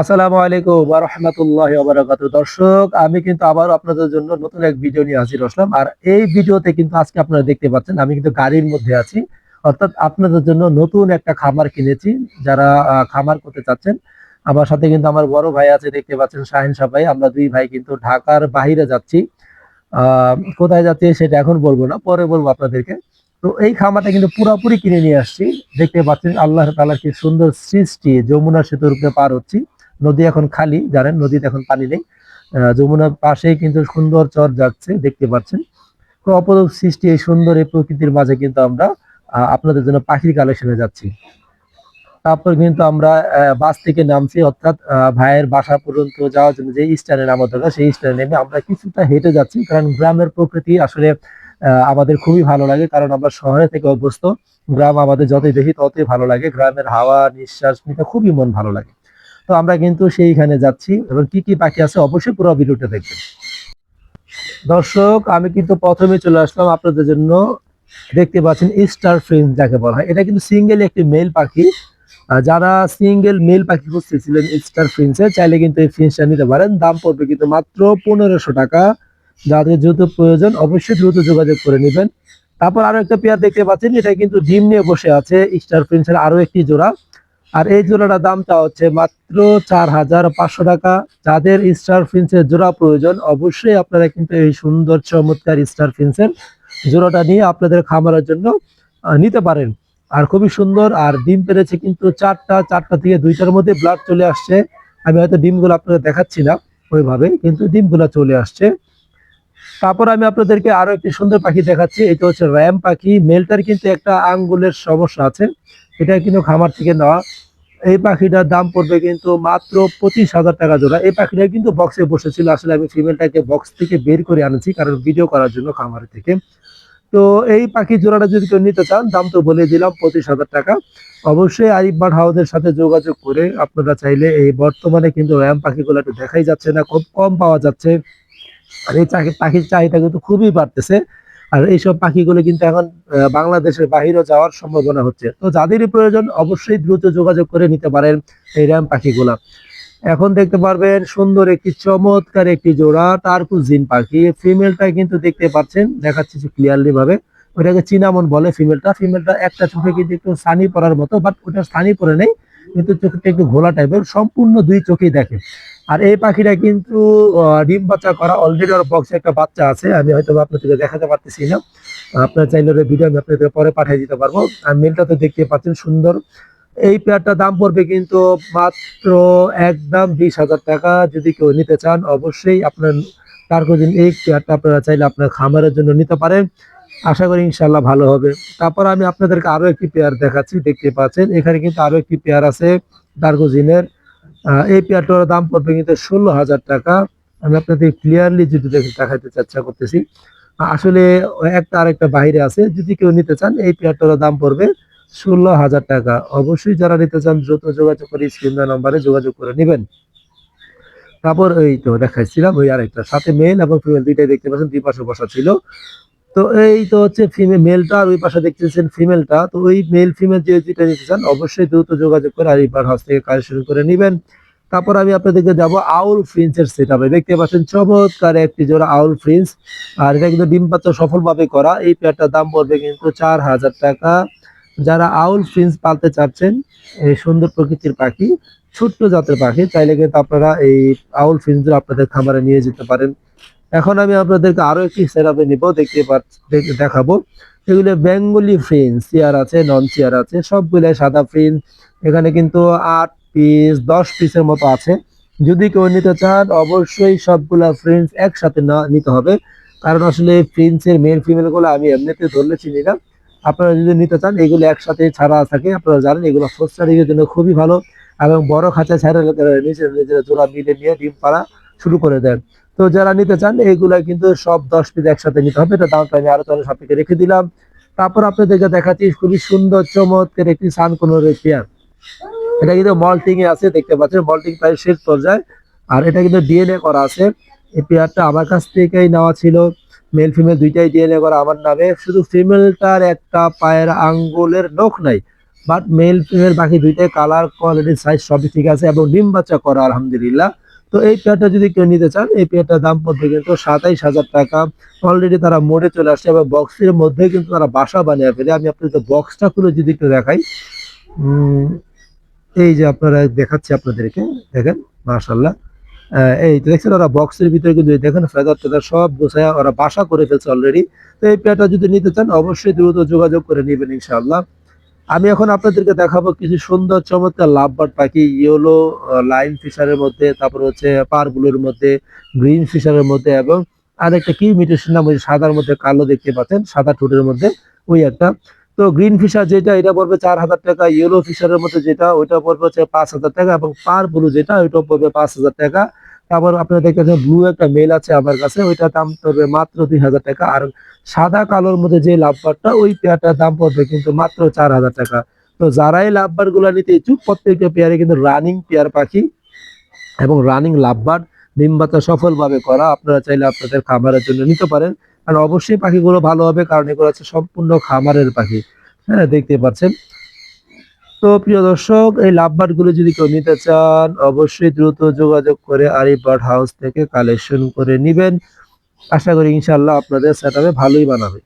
আসসালামু আলাইকুম ওয়া রাহমাতুল্লাহি ওয়া বারাকাতুহু। দর্শক, আমি কিন্তু আবার আপনাদের জন্য নতুন এক ভিডিও নিয়ে হাজির হলাম আর এই ভিডিওতে কিন্তু আজকে আপনারা দেখতে পাচ্ছেন, আমি কিন্তু গাড়ির মধ্যে আছি। অর্থাৎ আপনাদের জন্য নতুন একটা খামার কিনেছি, যারা খামার করতে চাচ্ছেন। আমার সাথে কিন্তু আমার বড় ভাই আছে, দেখতে পাচ্ছেন শাহিন সাহ ভাই। আমরা দুই ভাই কিন্তু ঢাকার বাইরে যাচ্ছি। কোথায় যাচ্ছি সেটা এখন বলব না, পরে বলব আপনাদেরকে। তো এই খামারটা কিন্তু পুরোপুরি কিনে নিয়ে আসছি। দেখতে পাচ্ছেন আল্লাহ তাআলার কি সুন্দর সৃষ্টি, যমুনা সেতুর উপরে পার হচ্ছি। নদী এখন খালি, জানেন, নদীতে এখন পানি নেই। যমুনার পাশেই কিন্তু সুন্দর চর যাচ্ছে, দেখতে পাচ্ছেন। অপরূপ সৃষ্টি এই সুন্দর এই প্রকৃতির মাঝে কিন্তু আমরা আপনাদের জন্য পাখির কালেকশনে যাচ্ছি। তারপর কিন্তু আমরা বাস থেকে নামছি, অর্থাৎ ভাইয়ের বাসা পর্যন্ত যাওয়ার জন্য যে স্ট্যান্ডে নামা দরকার, সেই স্ট্যান্ডে নেমে আমরা কিছুটা হেঁটে যাচ্ছি, কারণ গ্রামের প্রকৃতি আসলে আমাদের খুবই ভালো লাগে, কারণ আমরা শহরে থেকে অভ্যস্ত। গ্রাম আমাদের যতই দেখি ততই ভালো লাগে, গ্রামের হাওয়া, নিঃশ্বাস নিতে খুবই মন ভালো লাগে। তো আমরা কিন্তু সেইখানে যাচ্ছি এবং কি কি পাখি আছে অবশ্যই পুরো ভিডিওটা দেখবেন। দর্শক, আমি কিন্তু প্রথমে চলে আসলাম আপনাদের জন্য। দেখতে পাচ্ছেন স্টার ফ্রেন্স যাকে বলা হয়। এটা কিন্তু সিঙ্গেল একটি মেল পাখি। যারা সিঙ্গেল মেল পাখি খুঁজতেছিলেন স্টার ফ্রেন্সে চাইলে কিন্তু এই ফ্রেন্সটা নিতে পারেন। দাম পড়বে কিন্তু মাত্র পনেরোশো টাকা। যাদের দ্রুত প্রয়োজন অবশ্যই দ্রুত যোগাযোগ করে নেবেন। তারপর আরও একটা পেয়ার দেখতে পাচ্ছেন। এটা কিন্তু ডিম নিয়ে বসে আছে স্টার ফ্রেন্সের আরও একটি জোড়া। আর এই জোড়াটার দামটা হচ্ছে মাত্র চার হাজার পাঁচশো টাকা। যাদের স্টার ফিন্সের জোড়া প্রয়োজন, অবশ্যই আপনারা কিন্তু এই সুন্দর চমৎকার স্টার ফিন্সের জোড়াটা নিয়ে আপনাদের খামারের জন্য নিতে পারেন। আর খুবই সুন্দর, আর ডিম পেরেছে কিন্তু চারটা চারটা থেকে দুইটার মধ্যে ব্লাড চলে আসছে। আমি হয়তো ডিমগুলো আপনাদের দেখাচ্ছি না ওইভাবে, কিন্তু ডিমগুলো চলে আসছে। তারপর আমি আপনাদেরকে আরও একটি সুন্দর পাখি দেখাচ্ছি, এটা হচ্ছে র্যাম পাখি। মেলটার কিন্তু একটা আঙ্গুলের সমস্যা আছে। এটা কিন্তু খামার থেকে নেওয়া। এই পাখিটার দাম পড়বে কিন্তু মাত্র পঁচিশ হাজার টাকা জোড়া। এই পাখিটা কিন্তু বক্সে বসেছিল। আসলে আমি ফিমেলটাকে বক্স থেকে বের করে আনেছি কারণ ভিডিও করার জন্য খামার থেকে। তো এই পাখি জোড়াটা যদি কেউ নিতে চান, দাম তো বলে দিলাম, পঁচিশ হাজার টাকা। অবশ্যই আরিফ বার্ড হাউসের সাথে যোগাযোগ করে আপনারা চাইলে এই বর্তমানে কিন্তু র্যাম পাখিগুলো একটু দেখাই যাচ্ছে না, খুব কম পাওয়া যাচ্ছে। আর এই পাখির চাহিদা কিন্তু খুবই বাড়তেছে। আর এইসব পাখিগুলো কিন্তু এখন বাংলাদেশের বাহিরে যাওয়ার সম্ভাবনা হচ্ছে। তো যাদেরই প্রয়োজন, অবশ্যই দ্রুত যোগাযোগ করে নিতে পারেন এই র্যাম পাখিগুলা। এখন দেখতে পারবেন সুন্দর একটি চমৎকার একটি জোড়া টার্কুজিন পাখি। ফিমেলটা কিন্তু দেখতে পাচ্ছেন, দেখাচ্ছি ক্লিয়ারলি ভাবে। ওটাকে চিনামন বলে ফিমেলটা। ফিমেলটা একটা চোখে কিন্তু একটু সানি পড়ার মতো বাট ওটা সানি পরে নেই, কিন্তু চোখটা একটু ঘোলা টাইপের সম্পূর্ণ দুই চোখেই দেখে। আর এই পাখিটা কিন্তু ডিম বাচ্চা করা অলরেডি ওর বক্সে একটা বাচ্চা আছে আমি হয়তো আপনাদেরকে দেখাতে পারতেছি না। আপনার চাইলে ভিডিও আমি আপনাদের পরে পাঠিয়ে দিতে পারব। আর মেলটা তো দেখতে পাচ্ছেন সুন্দর। এই পেয়ারটা দাম পড়বে কিন্তু মাত্র একদম বিশ হাজার টাকা। যদি কেউ নিতে চান অবশ্যই আপনার তার কোদিন এই পেয়ারটা আপনারা চাইলে আপনার খামারের জন্য নিতে পারেন। আশা করি ইনশাল্লাহ ভালো হবে। তারপর আমি আপনাদেরকে আরও একটি পেয়ার দেখাচ্ছি দেখতে পাচ্ছেন। এখানে কিন্তু আরও একটি পেয়ার আছে ডার্গোজিনের আহ, এই পেয়ারটার দাম পড়বে কিন্তু ষোলো হাজার টাকা। আমি আপনাদের ক্লিয়ারলি যদি দেখে- দেখাতে চেষ্টা করতেছি। আসলে একটা আরেকটা বাইরে আছে। যদি কেউ নিতে চান, এই পেয়ারটার দাম পড়বে ষোলো হাজার টাকা। অবশ্যই যারা নিতে চান, দ্রুত যোগাযোগ করে স্ক্রিন নাম্বারে যোগাযোগ করে নেবেন। তারপর এই তো দেখাইছিলাম, ওই আরেকটা। সাথে মেল এবং ফিমেল দুইটাই দেখতে পাচ্ছেন, দুই পাশে বসা ছিল। তো এই তো হচ্ছে ফিমেল মেলটা আর ওই পাশে দেখতেছেন ফিমেলটা তো ওই মেল ফিমেল যে যেটা নিতে চান, অবশ্যই দ্রুত যোগাযোগ করে আরিফার হাউস থেকে কাজ শুরু করে নেবেন। তারপর আমি আপনাদেরকে যাব আউল ফ্রিন্সের সেট আপে দেখতে পাচ্ছেন চমৎকার একটি জোড়া আউল ফ্রিন্স আর এটা কিন্তু ডিম পাত্র সফলভাবে করা। এই পেয়ারটার দাম পড়বে কিন্তু চার হাজার টাকা। যারা আউল ফ্রিন্স পালতে চাচ্ছেন, এই সুন্দর প্রকৃতির পাখি, ছোট্ট জাতের পাখি, চাইলে কিন্তু আপনারা এই আউল ফ্রিন্স আপনাদের খামারে নিয়ে যেতে পারেন। এখন আমি আপনাদেরকে আরও একটি সেট আপে নিবো, দেখতে দেখাবো। এগুলো বেঙ্গলি ফ্রিন্স চেয়ার আছে নন চেয়ার আছে, সবগুলো সাদা ফ্রিন্স এখানে কিন্তু আট পিস দশ পিসের মতো আছে। যদি কেউ নিতে চান, অবশ্যই সবগুলা ফ্রিন্স একসাথে না নিতে হবে। কারণ আসলে ফ্রিন্সের মেল ফিমেলগুলো আমি এমনিতে ধরলে চিনি না। আপনারা যদি নিতে চান, এগুলো একসাথে ছাড়া থাকে। আপনারা জানেন, এগুলো ফোস্টারিংয়ের জন্য খুবই ভালো। এবং বড় খাঁচা ছাড়া নিজের নিজের জোড়া মিলে নিয়ে ডিম পাড়া শুরু করে দেন। তো যারা নিতে চান এইগুলা কিন্তু সব দশ পিস একসাথে নিতে হবে। এটা দামটা আমি আরও তাহলে সাপেক্ষে রেখে দিলাম। তারপর আপনাদেরকে দেখাচ্ছি, খুবই সুন্দর চমৎকার একটি সানকোনোর পেয়ার এটা কিন্তু মল্টিং এ আছে, দেখতে পাচ্ছেন, মল্টিং প্রায় শেষ পর্যায়ে। আর এটা কিন্তু ডিএনএ করা আছে। এই পেয়ারটা আমার কাছ থেকেই নেওয়া ছিল। মেল ফিমেল দুইটাই ডিএনএ করা আমার নামে। শুধু ফিমেলটার একটা পায়ের আঙ্গুলের নখ নাই, বাট মেল ফিমেল বাকি দুইটাই কালার কোয়ালিটি সাইজ সবই ঠিক আছে এবং ডিম বাচ্চা করা, আলহামদুলিল্লাহ। তো এই পেয়ারটা যদি কেউ নিতে চান এই পেয়ারটার দাম পড়বে কিন্তু সাতাইশ হাজার টাকা। অলরেডি তারা মোড়ে চলে আসছে এবং বক্সের মধ্যে কিন্তু তারা বাসা বানিয়ে ফেলে। আমি আপনাদের বক্সটা খুলে যদি একটু দেখাই। এই যে আপনারা দেখাচ্ছি আপনাদেরকে দেখেন মাশাল্লাহ আহ, এই দেখছেন ওরা বক্সের ভিতরে কিন্তু দেখেন ফেদার টেদার সব গোছায় ওরা বাসা করে ফেলছে অলরেডি তো এই পেয়ারটা যদি নিতে চান অবশ্যই দ্রুত যোগাযোগ করে নেবেন ইনশাআল্লাহ। আমি এখন আপনাদেরকে দেখাবো কিছু সুন্দর, চমৎকার লাভবার্ড পাখি ইয়েলো লাইন ফিশারের মধ্যে, তারপর হচ্ছে পারগুলোর মধ্যে গ্রিন ফিশারের মধ্যে এবং আর একটা কি মিটেশন নাম ওই সাদার মধ্যে কালো দেখতে পাচ্ছেন, সাদা ঠোঁটের মধ্যে, ওই একটা। তো গ্রিন ফিশার যেটা, এটা পড়বে চার হাজার টাকা ইয়েলো ফিশারের মধ্যে যেটা, ওইটা পড়বে হচ্ছে পাঁচ হাজার টাকা এবং পার ব্লু যেটা ওইটা পড়বে পাঁচ হাজার টাকা। তারপর আপনারা দেখতেছেন ব্লু একটা মেল আছে আমার কাছে, ওইটার দাম পড়বে মাত্র দুই হাজার টাকা। আর সাদা কালোর মধ্যে যে লাভবারটা, ওই পেয়ারটার দাম পড়বে কিন্তু মাত্র চার হাজার টাকা। তো যারাই লাভবারগুলা নিতে ইচ্ছুক, প্রত্যেকটা পেয়ারে কিন্তু রানিং পেয়ার পাখি এবং রানিং লাভবার ডিম বাচ্চা সফলভাবে করা আপনারা চাইলে আপনাদের খামারের জন্য নিতে পারেন। আর অবশ্যই পাখিগুলো ভালো হবে, কারণ এগুলো হচ্ছে সম্পূর্ণ খামারের পাখি। হ্যাঁ দেখতে পাচ্ছেন। তো প্রিয় দর্শক, এই লাভবারগুলো যদি কেউ নিতে চান, অবশ্যই দ্রুত যোগাযোগ করে আরি বার্ড হাউস থেকে কালেকশন করে নিবেন। আশা করি ইনশাল্লাহ আপনাদের সেটাবে ভালোই বানাবে।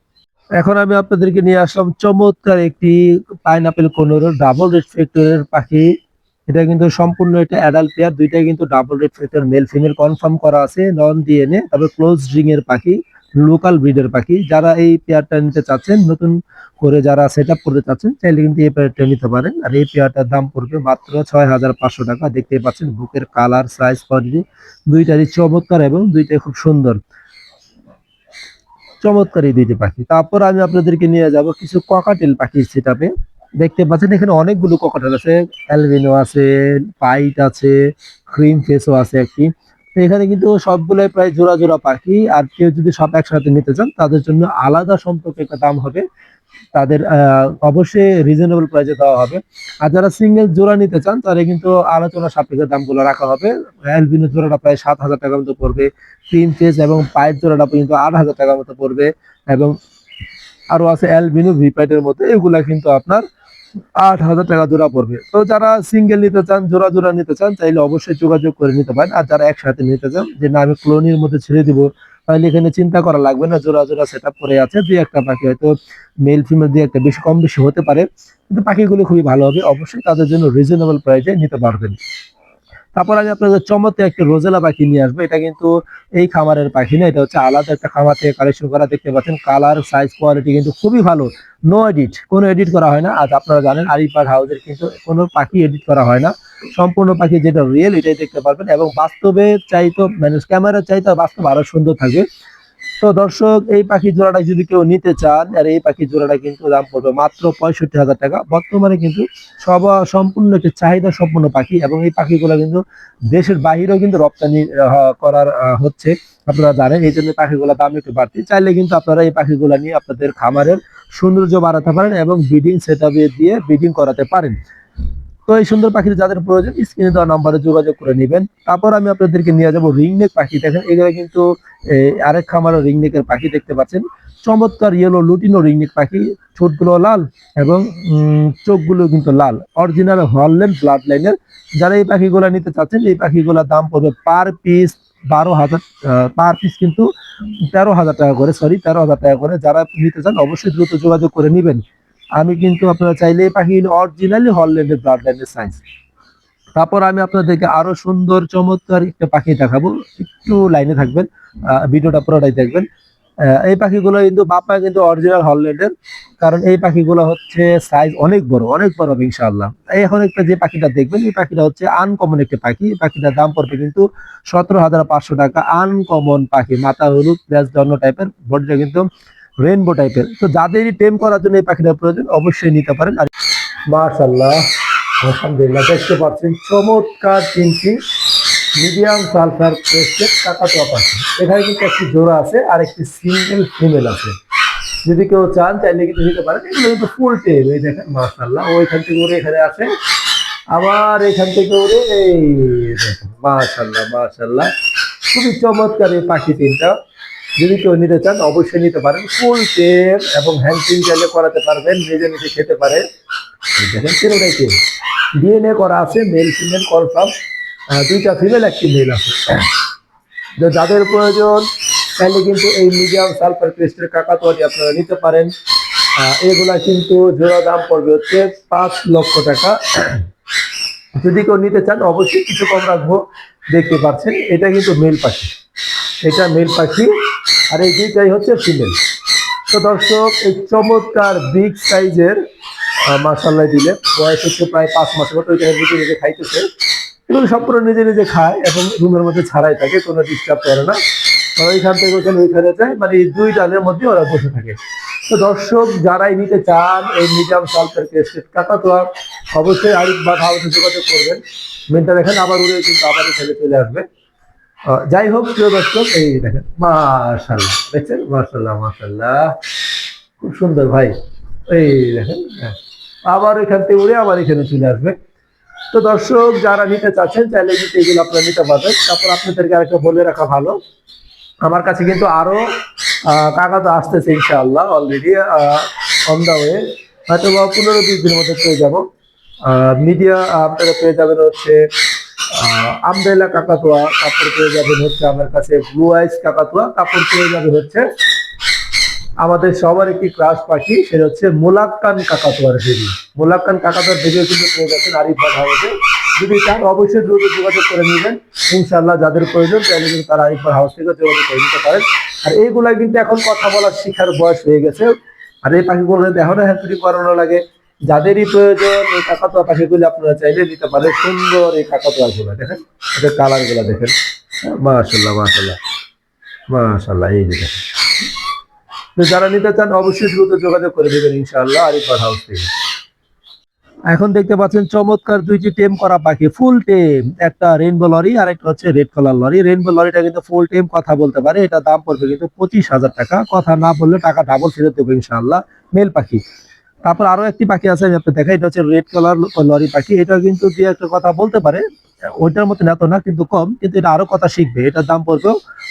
এখন আমি আপনাদেরকে নিয়ে আসলাম চমৎকার একটি পাইনাপেল কোনোর ডাবল রেড ফ্যাক্টরের পাখি। এটা কিন্তু সম্পূর্ণ এটা অ্যাডাল্ট পেয়ার দুইটাই কিন্তু double red factor male female confirm করা আছে নন ডিএনএ তবে ক্লোজ রিং এর পাখি। লোকাল ব্রিডের পাখি, যারা এই পেয়ারটা নিতে চাচ্ছেন, নতুন করে যারা সেট করতে চাচ্ছেন, চাইলে কিন্তু এই পেয়ারটা নিতে পারেন। আর এই পেয়ারটার দাম পড়বে মাত্র ছয় হাজার পাঁচশো টাকা। দেখতে পাচ্ছেন বুকের কালার সাইজ কোয়ালিটি দুইটারই চমৎকার এবং দুইটাই খুব সুন্দর। চমৎকার এই দুইটি পাখি। তারপর আমি আপনাদেরকে নিয়ে যাব কিছু ককাটেল পাখির সেটাপে দেখতে পাচ্ছেন এখানে অনেকগুলো ককাটেল আছে। অ্যালবিনো আছে পাইট আছে ক্রিম ফেসও আছে একটি। এখানে কিন্তু সবগুলাই প্রায় জোড়া জোড়া পাখি, আর কেউ যদি সব একসাথে নিতে চান, তাদের জন্য আলাদা সম্পর্কে একটা দাম হবে। তাদের অবশ্যই রিজনেবল প্রাইসে দেওয়া হবে। আর যারা সিঙ্গেল জোড়া নিতে চান তারা কিন্তু আলোচনা সাপেক্ষে দামগুলো রাখা হবে। অ্যালবিনো জোড়াটা প্রায় সাত হাজার টাকার মতো পড়বে। তিন ফেস এবং পাইপ জোড়াটা পর্যন্ত আট হাজার টাকার মতো পড়বে। এবং আরও আছে অ্যালবিনো ভিপাইটের মতো এগুলা কিন্তু আপনার আট হাজার টাকা জোড়া পড়বে। তো যারা সিঙ্গেল নিতে চান, জোড়া জোড়া নিতে চান চাইলে অবশ্যই যোগাযোগ করে নিতে পারেন। আর যারা একসাথে নিতে চান, যে না আমি ক্লোনির মধ্যে ছেড়ে দিব তাহলে এখানে চিন্তা করা লাগবে না, জোড়া জোড়া সেট করে আছে। দুই একটা পাখি হয়তো মেল ফিমেল দিয়ে একটা বেশি, কম বেশি হতে পারে। কিন্তু পাখিগুলো খুবই ভালো হবে। অবশ্যই তাদের জন্য রিজনেবল প্রাইসে নিতে পারবেন। তারপর আমি আপনাদের চমৎকার একটা রোজেলা পাখি নিয়ে আসব। এটা কিন্তু এই খামারের পাখি না, এটা হচ্ছে আলাদা একটা খামার থেকে কালেকশন করা। দেখতে পাচ্ছেন কালার সাইজ কোয়ালিটি কিন্তু খুবই ভালো। নো এডিট কোনো এডিট করা হয় না। আর আপনারা জানেন আরিফার হাউসের কিন্তু কোনো পাখি এডিট করা হয় না। সম্পূর্ণ পাখি যেটা রিয়েল এটাই দেখতে পারবেন। এবং বাস্তবে চাইতো মানে ক্যামেরা চাইতো বাস্তব আরও সুন্দর থাকবে। তো দর্শক, এই পাখি জোড়াটা যদি কেউ নিতে চান, আর এই পাখি জোড়াটা কিন্তু দাম পড়বে মাত্র পঁয়ষট্টি হাজার টাকা। বর্তমানে কিন্তু সব, সম্পূর্ণ একটি চাহিদা সম্পূর্ণ পাখি এবং এই পাখিগুলো কিন্তু দেশের বাহিরেও কিন্তু রপ্তানি করার হচ্ছে। আপনারা জানেন, এই জন্য পাখিগুলো দাম একটু বাড়তি। চাইলে কিন্তু আপনারা এই পাখিগুলো নিয়ে আপনাদের খামারের সৌন্দর্য বাড়াতে পারেন এবং ব্রিডিং সেট দিয়ে ব্রিডিং করাতে পারেন। তো এই সুন্দর পাখি যাদের প্রয়োজন স্ক্রিনে দেওয়া নাম্বারে যোগাযোগ করে নেবেন। তারপর আমি আপনাদেরকে নিয়ে যাব রিংনেক পাখি। দেখেন এগুলো কিন্তু আরেক খামারের রিংনেকের পাখি দেখতে পাচ্ছেন। চমৎকার ইয়েলো লুটিনো রিংনেক পাখি, ঠোঁটগুলো লাল এবং চোখগুলো কিন্তু লাল। অরিজিনাল হলল্যান্ড ব্লাড লাইনের যারা এই পাখিগুলো নিতে চাচ্ছেন, এই পাখিগুলোর দাম পড়বে পার পিস বারো হাজার পার পিস কিন্তু তেরো হাজার টাকা করে সরি তেরো হাজার টাকা করে। যারা নিতে চান, অবশ্যই দ্রুত যোগাযোগ করে নেবেন। আমি কিন্তু আপনারা চাইলে পাখি অরিজিনালি হলল্যান্ডের ব্লাড লাইনের সাইজ তারপর আমি আপনাদেরকে আরও সুন্দর, চমৎকার একটা পাখি দেখাবো। একটু লাইনে থাকবেন ভিডিওটা পুরোটাই দেখবেন। এই পাখিগুলো কিন্তু বাপা কিন্তু অরিজিনাল হলল্যান্ডের কারণ এই পাখিগুলো হচ্ছে সাইজ অনেক বড় অনেক বড় হবে ইনশাআল্লাহ। এখন একটা যে পাখিটা দেখবেন, এই পাখিটা হচ্ছে আনকমন একটা পাখি। এই পাখিটার দাম পড়বে কিন্তু সতেরো হাজার পাঁচশো টাকা। আনকমন পাখি, মাথা হলুদ, ব্যাস জন্য টাইপের বডিটা কিন্তু রেনবো টাইপের তো যাদেরই টেম করার জন্য এই পাখিটা প্রয়োজন, অবশ্যই নিতে পারেন। আর মার্শাল্লাহ আলহামদুলিল্লাহ, দেখতে পাচ্ছেন চমৎকার তিনটি মিডিয়াম সালফার প্রেসের কাকাতুয়া পাখি। এখানে কিন্তু একটি জোড়া আছে, আর একটি সিঙ্গেল ফিমেল আছে। যদি কেউ চান, চাইলে কিন্তু নিতে পারেন। এগুলো কিন্তু ফুল টেম এই দেখেন মার্শাল্লাহ ওইখান থেকে ওরে এখানে আছে আবার এখান থেকে ওরে এই দেখেন মার্শাল্লাহ মার্শাল্লাহ খুবই চমৎকার এই পাখি তিনটা। যদি কেউ নিতে চান, অবশ্যই নিতে পারেন। ফুল তেল এবং হ্যান্ডিং চাইলে করাতে পারবেন নিজে নিজে খেতে পারে ডিএনএ করা আছে মেল ফিমেল কনফার্ম দুইটা ফিমেল একটি মেল আছে। যাদের প্রয়োজন তাহলে কিন্তু এই মিডিয়াম সালফার ক্রিস্টের কাকাতোয়াটি আপনারা নিতে পারেন। এগুলা কিন্তু জোড়া দাম পড়বে হচ্ছে পাঁচ লক্ষ টাকা। যদি কেউ নিতে চান, অবশ্যই কিছু কম রাখব। দেখতে পাচ্ছেন, এটা কিন্তু মেল পাখি। এটা মেল পাখি। আর এই দুইটাই হচ্ছে ফিমেল তো দর্শক, এই চমৎকার বিগ সাইজের মাসাল্লাহ দিলে। বয়স হচ্ছে প্রায় পাঁচ মাসের মতো ওইটা নিজে নিজে খাইতেছে। এগুলো সম্পূর্ণ নিজে নিজে খায় এবং রুমের মধ্যে ছাড়াই থাকে, কোনো ডিস্টার্ব করে না। ওইখান থেকে ওখানে ওইখানে যায় মানে এই দুই ডালের মধ্যে ওরা বসে থাকে। তো দর্শক, যারাই নিতে চান, এই মিডিয়াম সালফার কেস্টেড কাকা তো অবশ্যই আরিফ বা যোগাযোগ করবেন। মেনটা দেখেন, আবার উড়ে কিন্তু আবার এখানে চলে আসবে। যাই হোক, প্রিয় দর্শক, এই দেখেন মাশাল্লাহ দেখছেন? মাশাল্লাহ মাশাল্লাহ খুব সুন্দর ভাই। এই দেখেন হ্যাঁ। আবার এখান থেকে উড়ে আবার এখানে চলে আসবে। তো দর্শক, যারা নিতে চাচ্ছেন, চাইলে কিন্তু এগুলো আপনারা নিতে পারবেন। তারপর আপনাদেরকে আরেকটা বলে রাখা ভালো। আমার কাছে কিন্তু আরও কাকা তো আসতেছে ইনশাআল্লাহ অলরেডি অন দা ওয়ে হয়তো বা পনেরো বিশ দিনের মধ্যে পেয়ে যাব। মিডিয়া আপনারা পেয়ে যাবেন হচ্ছে আমবেলা কাকাতুয়া, কাপড় পেয়ে যাবেন হচ্ছে আমার কাছে ব্লু আইস কাকাতুয়া, কাপড় পেয়ে যাবেন হচ্ছে আমাদের সবার একটি ক্লাস পাখি, সেটা হচ্ছে মোলাক্কান কাকাতুয়ার ভিডিও মোলাক্কান কাকাতুয়ার ভিডিও কিন্তু পেয়ে যাচ্ছেন আরিফ বাদ হাউসে যদি চান, অবশ্যই দ্রুত যোগাযোগ করে নেবেন। ইনশাল্লাহ যাদের প্রয়োজন, তাহলে কিন্তু তারা আরিফ বাদ হাউস থেকে যোগাযোগ করে নিতে পারেন। আর এইগুলা কিন্তু এখন কথা বলার শিখার বয়স হয়ে গেছে। আর এই পাখিগুলো যদি এখনও হ্যান্ডি করানো লাগে। যাদেরই প্রয়োজন, এই কাকাতুয়া পাখিগুলো আপনারা চাইলে নিতে পারেন। সুন্দর এই কাকাতুয়া গুলো দেখেন? এটা কালারগুলা দেখেন মাশাল্লাহ মাশাল্লাহ মাশাল্লাহ এই যে দেখেন। তো যারা নিতে চান, অবশ্যই দ্রুত যোগাযোগ করে দেবেন, ইনশাআল্লাহ, আরিফার হাউস থেকে। এখন দেখতে পাচ্ছেন, চমৎকার দুইটি টেম করা পাখি, ফুল টেম। একটা রেইনবো লরি আর একটা হচ্ছে রেড কালার লরি। রেইনবো লরিটা কিন্তু ফুল টেম কথা বলতে পারে। এটা দাম পড়বে কিন্তু পঁচিশ হাজার টাকা। কথা না বললে টাকা ডাবল ফেরত দেবো, ইনশাআল্লাহ। মেল পাখি। তারপর আরও একটি পাখি আছে, আমি আপনাকে দেখাই, এটা হচ্ছে রেড কালার লরি পাখি। এটা কিন্তু দিয়ে একটা কথা বলতে পারে, ওইটার মতন এত না, কিন্তু কম, কিন্তু এটা আরও কথা শিখবে। এটার দাম পড়বে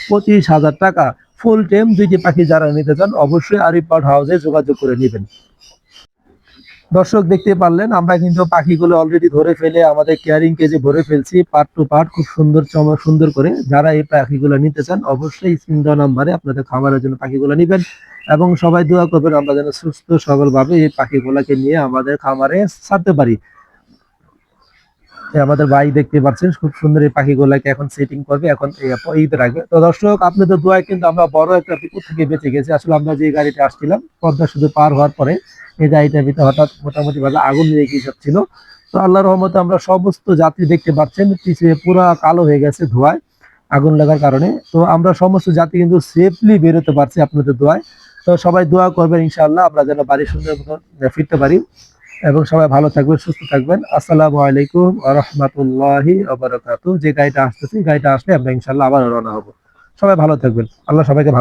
পঁচিশ হাজার টাকা। ফুল টেম দুইটি পাখি যারা নিতে চান, অবশ্যই আরিফ বার্ড হাউসে যোগাযোগ করে নেবেন। দর্শক, দেখতে পারলেন, আমরা কিন্তু পাখিগুলো অলরেডি ধরে ফেলে আমাদের কেয়ারিং কেজে ভরে ফেলছি পার্ট টু পার্ট খুব সুন্দর চমক, সুন্দর করে। যারা এই পাখিগুলো নিতে চান, অবশ্যই স্ক্রিন নাম্বারে আপনাদের খাবারের জন্য পাখিগুলো নেবেন। এবং সবাই দোয়া করবেন, আমরা যেন সুস্থ সবলভাবে এই পাখিগুলোকে নিয়ে আমাদের খামারে ছাড়তে পারি। আমাদের ভাই দেখতে পাচ্ছেন, খুব সুন্দর এই পাখিগুলাকে এখন সেটিং করবে, এখন ঈদ রাখবে। তো দর্শক, আপনাদের দোয়ায় কিন্তু আমরা বড় একটা বিপদ থেকে বেঁচে গেছি। আসলে আমরা যে গাড়িতে আসছিলাম, পদ্মা শুধু পার হওয়ার পরে এই গাড়িটার ভিতরে হঠাৎ মোটামুটি ভাবে আগুন লেগে যাচ্ছিল তো আল্লাহ রহমতে আমরা সমস্ত যাত্রী দেখতে পাচ্ছেন পিছিয়ে পুরো কালো হয়ে গেছে ধোঁয়ায় আগুন লাগার কারণে। তো আমরা সমস্ত যাত্রী কিন্তু সেফলি বেরোতে পারছি আপনাদের দোয়ায়। তো সবাই দোয়া করবেন ইনশাআল্লাহ, আমরা যেন বাড়ি সুন্দর ফিরতে পারি। এবং সবাই ভালো থাকবেন, সুস্থ থাকবেন। আসসালামু আলাইকুম রহমতুল্লাহি যে গাড়িটা আসতেছি গাড়িটা আসলে আমরা ইনশাল্লাহ আবার রওনা হব। সবাই ভালো থাকবেন। আল্লাহ সবাইকে